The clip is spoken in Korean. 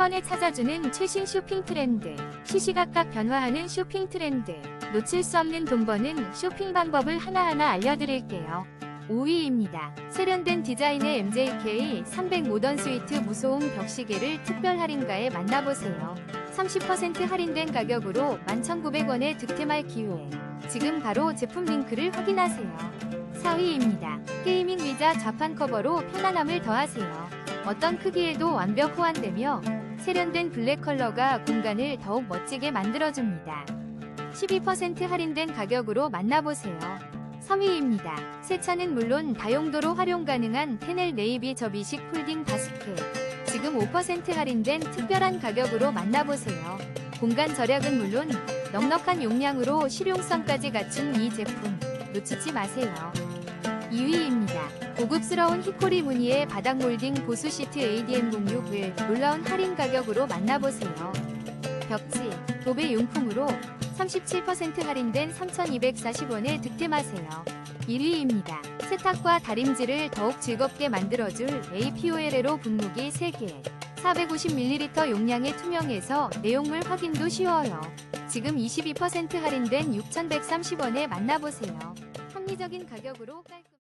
번에 찾아주는 최신 쇼핑 트렌드. 시시각각 변화하는 쇼핑 트렌드. 놓칠 수 없는 돈 버는 쇼핑 방법을 하나하나 알려드릴게요. 5위입니다. 세련된 디자인의 MJK 300 모던 스위트 무소음 벽시계를 특별 할인가에 만나보세요. 30% 할인된 가격으로 11,900원에 득템할 기회. 지금 바로 제품 링크를 확인하세요. 4위입니다. 게이밍 의자 좌판 커버로 편안함을 더하세요. 어떤 크기에도 완벽 호환되며 세련된 블랙 컬러가 공간을 더욱 멋지게 만들어줍니다. 12% 할인된 가격으로 만나보세요. 3위입니다. 세차는 물론 다용도로 활용 가능한 테넬 네이비 접이식 폴딩 바스켓. 지금 5% 할인된 특별한 가격으로 만나보세요. 공간 절약은 물론 넉넉한 용량으로 실용성까지 갖춘 이 제품 놓치지 마세요. 2위입니다. 고급스러운 히코리 무늬의 바닥 몰딩 보수 시트 ADM06을 놀라운 할인 가격으로 만나보세요. 벽지, 도배 용품으로 37% 할인된 3,240원에 득템하세요. 1위입니다. 세탁과 다림질을 더욱 즐겁게 만들어줄 APOL에로 분무기 3개. 450ml 용량의 투명해서 내용물 확인도 쉬워요. 지금 22% 할인된 6,130원에 만나보세요. 합리적인 가격으로 깔끔